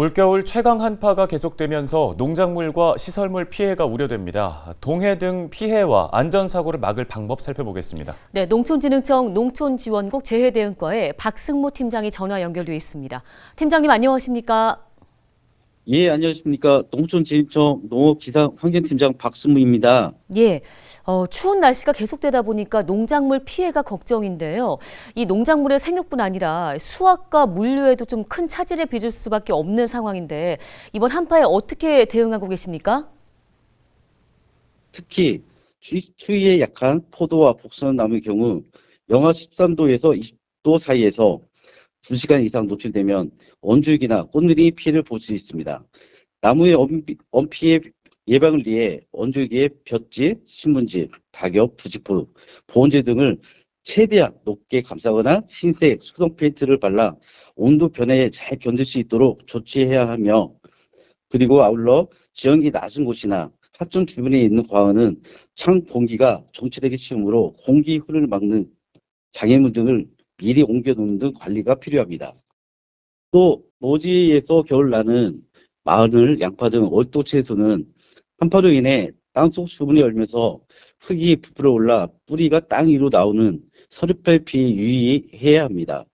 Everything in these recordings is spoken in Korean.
올겨울 최강 한파가 계속되면서 농작물과 시설물 피해가 우려됩니다. 동해 등 피해와 안전사고를 막을 방법 살펴보겠습니다. 네, 농촌진흥청 농촌지원국 재해대응과에 박승모 팀장이 전화 연결돼 있습니다. 팀장님 안녕하십니까? 예, 안녕하십니까. 농촌진흥청 농업기상환경팀장 박승무입니다. 예, 어, 추운 날씨가 계속되다 보니까 농작물 피해가 걱정인데요. 이 농작물의 생육뿐 아니라 수확과 물류에도 좀 큰 차질을 빚을 수밖에 없는 상황인데 이번 한파에 어떻게 대응하고 계십니까? 특히 추, 추위에 약한 포도와 복선나무의 경우 영하 13도에서 20도 사이에서 2시간 이상 노출되면 원줄기나 꽃들이 피해를 볼 수 있습니다. 나무의 엄피, 엄피해 예방을 위해 원줄기에 볕지, 신문지, 박엽, 부직포, 보온제 등을 최대한 높게 감싸거나 흰색 수동 페인트를 발라 온도 변화에 잘 견딜 수 있도록 조치해야 하며 그리고 아울러 지형이 낮은 곳이나 하천 주변에 있는 과원은 창 공기가 정체되기 쉬우므로 공기 흐름을 막는 장애물 등을 미리 옮겨 놓는 등 관리가 필요합니다. 또 노지에서 겨울 나는 마늘, 양파 등 얼도 채소는 한파로 인해 땅속 수분이 얼면서 흙이 부풀어 올라 뿌리가 땅 위로 나오는 서리빨 피해 유의해야 합니다.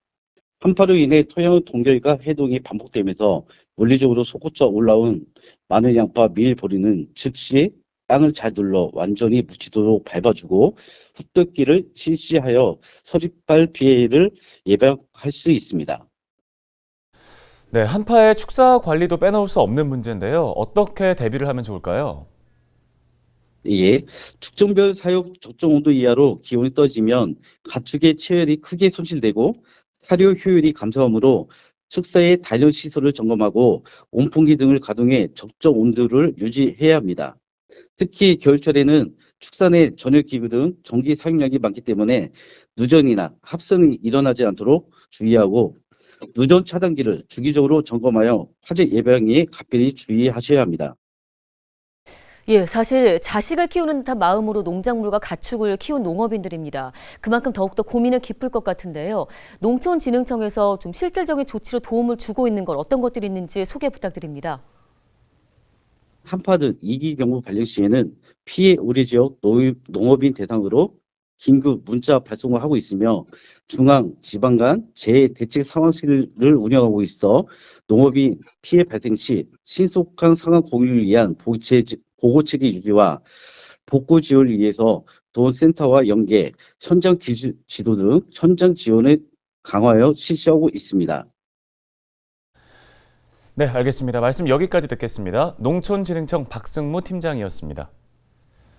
한파로 인해 토양 동결과 해동이 반복되면서 물리적으로 솟구쳐 올라온 마늘, 양파, 밀, 보리는 즉시 땅을 잘 눌러 완전히 묻히도록 밟아주고 흙덮기를 실시하여 서리빨 피해를 예방할 수 있습니다. 네, 한파의 축사 관리도 빼놓을 수 없는 문제인데요. 어떻게 대비를 하면 좋을까요? 예, 특정별 사육 적정 온도 이하로 기온이 떨어지면 가축의 체열이 크게 손실되고 사료 효율이 감소하므로 축사의 단열 시설을 점검하고 온풍기 등을 가동해 적정 온도를 유지해야 합니다. 특히 겨울철에는 축사 내 전열 기구 등 전기 사용량이 많기 때문에 누전이나 합선이 일어나지 않도록 주의하고 누전 차단기를 주기적으로 점검하여 화재 예방에 각별히 주의하셔야 합니다. 예, 사실 자식을 키우는 듯한 마음으로 농작물과 가축을 키운 농업인들입니다. 그만큼 더욱더 고민은 깊을 것 같은데요. 농촌진흥청에서 좀 실질적인 조치로 도움을 주고 있는 걸 어떤 것들이 있는지 소개 부탁드립니다. 한파 등 이기 경보 발령 시에는 피해 우리 지역 농- 농업인 대상으로 긴급 문자 발송을 하고 있으며 중앙, 지방 간 재대책 상황실을 운영하고 있어 농업인 피해 발생 시 신속한 상황 공유를 위한 보고체, 보고체계 유지와 복구 지원을 위해서 도원센터와 연계, 현장 기지, 지도 등 현장 지원을 강화하여 실시하고 있습니다. 네, 알겠습니다. 말씀 여기까지 듣겠습니다. 농촌진흥청 박승무 팀장이었습니다.